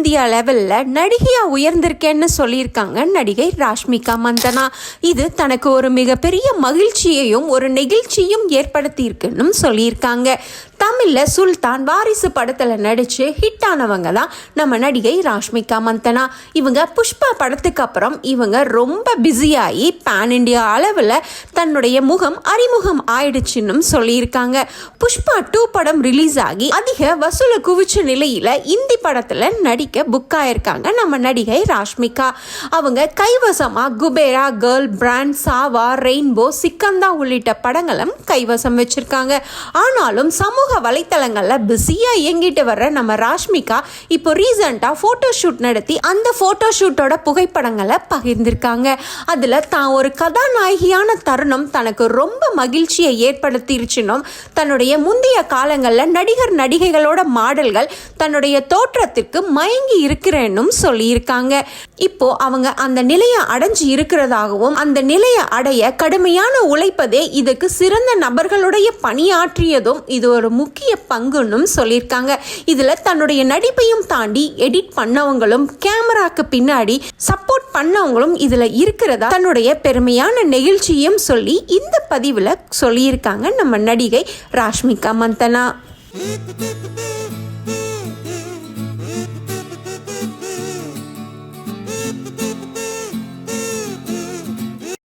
India லெவலில் நடிகையாக உயர்ந்திருக்கேன்னு சொல்லியிருக்காங்க நடிகை ராஷ்மிகா மந்தனா. இது தனக்கு ஒரு மிகப்பெரிய மகிழ்ச்சியையும் ஒரு நெகிழ்ச்சியும் ஏற்படுத்தியிருக்குன்னு சொல்லியிருக்காங்க. தமிழில் சுல்தான் வாரிசு படத்தில் நடித்து ஹிட் ஆனவங்க தான் நம்ம நடிகை ராஷ்மிகா மந்தனா. இவங்க புஷ்பா படத்துக்கு அப்புறம் இவங்க ரொம்ப பிஸியாகி பேன் இண்டியா அளவில் தன்னுடைய முகம் அறிமுகம் ஆயிடுச்சுன்னு சொல்லியிருக்காங்க. புஷ்பா டூ படம் ரிலீஸ் ஆகி அதிக வசூலை குவிச்ச நிலையில் இந்தி படத்தில் நடிக்க புக் ஆயிருக்காங்க நம்ம நடிகை ராஷ்மிகா. அவங்க கைவசமாக Kubera girl brand Chhaava rainbow Sikandar உள்ளிட்ட படங்களும் கைவசம் வச்சிருக்காங்க. ஆனாலும் சமூக வலைத்தளங்களில் பிஸியாக இயங்கிட்டு வர்ற நம்ம ராஷ்மிகா இப்போ ரீசண்டாக ஃபோட்டோ ஷூட் நடத்தி அந்த ஃபோட்டோ ஷூட்டோட புகைப்படங்களை பகிர்ந்திருக்காங்க. அதில் தான் ஒரு கதாநாயகியான தருணம் தனக்கு ரொம்ப மகிழ்ச்சியை ஏற்படுத்திருச்சுனும் தன்னுடைய முந்தைய காலங்களில் நடிகர் நடிகைகளோட மாடல்கள் தன்னுடைய தோற்றத்திற்கு மயங்கி இருக்கிறேன்னும் சொல்லியிருக்காங்க. இப்போ அவங்க அந்த நிலையை அடைஞ்சு இருக்கிறதாகவும் அந்த நிலையை அடைய கடுமையான உழைப்பதே இதுக்கு சிறந்த நபர்களுடைய பணியாற்றியதும் இது ஒரு முக்கிய பங்குன்னும் சொல்லியிருக்காங்க. இதில் தன்னுடைய நடிப்பையும் தாண்டி எடிட் பண்ணவங்களும் கேமராக்கு பின்னாடி சப்போர்ட் பண்ணவங்களும் இதில் இருக்கிறதா தன்னுடைய பெருமையான நெகிழ்ச்சியும் சொல்லி இந்த பதிவில் சொல்லியிருக்காங்க நம்ம நடிகை ராஷ்மிகா மந்தனா.